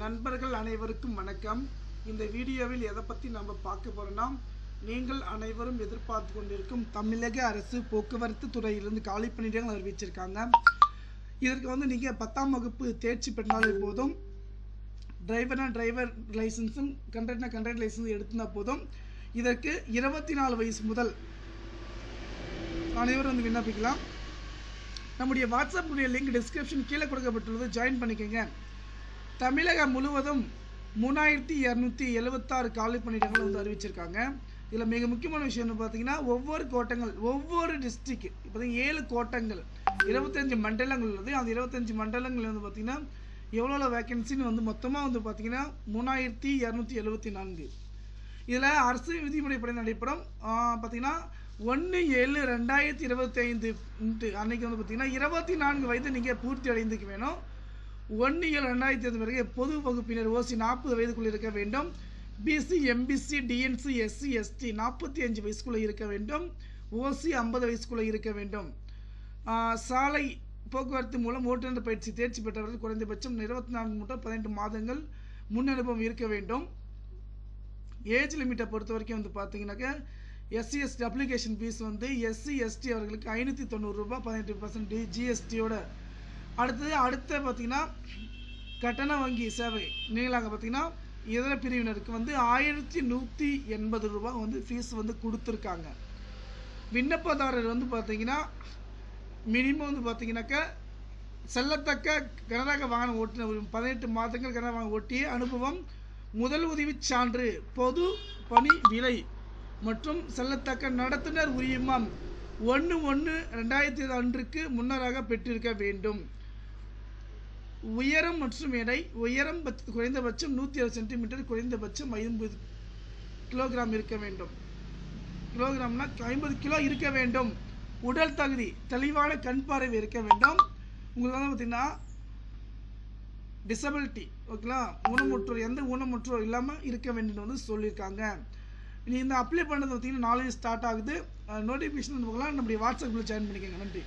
நண்பர்கள் அனைவருக்கும் வணக்கம். இந்த வீடியோவில் எதை பற்றி நம்ம பார்க்க போகிறோம்னா நீங்கள் அனைவரும் எதிர்பார்த்து கொண்டிருக்கும் தமிழக அரசு போக்குவரத்து துறையிலிருந்து காலி பணியிடங்கள் அறிவிச்சிருக்காங்க. இதற்கு வந்து நீங்கள் பத்தாம் வகுப்பு தேர்ச்சி பெற்றாலே போதும். டிரைவர்னா டிரைவர் லைசன்ஸும் கண்டக்டர்னா கண்டக்டர் லைசன்ஸும் எடுத்திருந்தா போதும். இதற்கு இருபத்தி நாலு வயசு முதல் அனைவரும் வந்து விண்ணப்பிக்கலாம். நம்முடைய வாட்ஸ்அப்புடைய லிங்க் டிஸ்கிரிப்ஷன் கீழே கொடுக்கப்பட்டுள்ளது. ஜாயின் பண்ணிக்கோங்க. தமிழகம் முழுவதும் மூணாயிரத்தி இரநூத்தி எழுபத்தாறு காலி பணியிடங்கள் வந்து அறிவிச்சிருக்காங்க. இதில் மிக முக்கியமான விஷயம் என்ன பார்த்தீங்கன்னா ஒவ்வொரு கோட்டங்கள் ஒவ்வொரு டிஸ்ட்ரிக்ட் இப்போ ஏழு கோட்டங்கள் இருபத்தஞ்சு மண்டலங்கள் உள்ளது. அந்த இருபத்தஞ்சு மண்டலங்கள் வந்து பார்த்தீங்கன்னா எவ்வளோ வேக்கன்சின்னு வந்து மொத்தமாக வந்து பார்த்தீங்கன்னா மூணாயிரத்தி இரநூத்தி எழுபத்தி நான்கு. இதில் அரசு விதிமுறைப்படி நடைபெறும். பார்த்தீங்கன்னா ஒன்று ஏழு ரெண்டாயிரத்தி இருபத்தி ஐந்து அன்னைக்கு வந்து பார்த்தீங்கன்னா இருபத்தி நான்கு வயது நீங்கள் பூர்த்தி அடைந்துக்க வேணும். ஒன்று ஏழு ரெண்டாயிரத்தி ஐந்து பிறகு பொது வகுப்பினர் ஓசி நாற்பது வயதுக்குள் இருக்க வேண்டும். BC MBC DNC SC ST நாற்பத்தி அஞ்சு வயசுக்குள்ளே இருக்க வேண்டும். ஓசி ஐம்பது வயசுக்குள்ளே இருக்க வேண்டும். சாலை போக்குவரத்து மூலம் ஓட்டுநர் பயிற்சி தேர்ச்சி பெற்றவர்கள் குறைந்தபட்சம் இருபத்தி நான்கு முதல் பதினெட்டு மாதங்கள் முன் அனுபவம் இருக்க வேண்டும். ஏஜ் லிமிட்டை பொறுத்த வரைக்கும் வந்து பார்த்தீங்கன்னாக்கா எஸ்சி எஸ்டி அப்ளிகேஷன் ஃபீஸ் வந்து எஸ்சி எஸ்டி அவர்களுக்கு ஐநூற்றி தொண்ணூறுரூபா பதினெட்டு பர்சன்ட் ஜிஎஸ்டியோட அடுத்தது அடுத்த பார்த்திங்கன்னா கட்டண வங்கி சேவை நீங்களாக பார்த்திங்கன்னா இதர பிரிவினருக்கு வந்து ஆயிரத்தி நூற்றி எண்பது ரூபா வந்து ஃபீஸ் வந்து கொடுத்துருக்காங்க. விண்ணப்பதாரர் வந்து பார்த்திங்கன்னா மினிமம் வந்து பார்த்திங்கனாக்க செல்லத்தக்க கனரக வாகன ஓட்டுநர் பதினெட்டு மாதங்கள் கனரக வாகனம் ஓட்டிய அனுபவம் முதல் உதவிச் சான்று பொது பணி விலை மற்றும் செல்லத்தக்க நடத்துனர் உரிமம் ஒன்று ஒன்று ரெண்டாயிரத்தி அன்றுக்கு முன்னராக பெற்றிருக்க வேண்டும். உயரம் மற்றும் எடை உயரம் பத் குறைந்தபட்சம் நூற்றி அறுபது சென்டிமீட்டர் குறைந்தபட்சம் ஐம்பது கிலோகிராம் இருக்க வேண்டும். கிலோகிராம்னா ஐம்பது கிலோ இருக்க வேண்டும். உடல் தகுதி தெளிவான கண் பார்வை இருக்க வேண்டும். உங்களுக்கு வந்து பார்த்தீங்கன்னா டிசபிலிட்டி ஓகேங்களா ஊனமுற்றோர் எந்த ஊனமுற்றோர் இல்லாமல் இருக்க வேண்டும் வந்து சொல்லியிருக்காங்க. நீ இந்த அப்ளை பண்ணது பார்த்தீங்கன்னா நாலேஜ் ஸ்டார்ட் ஆகுது. நோட்டிஃபிகேஷன் வந்து பார்க்கலாம். நம்முடைய வாட்ஸ்அப்பில் ஜாயின் பண்ணிக்கோங்க. நன்றி.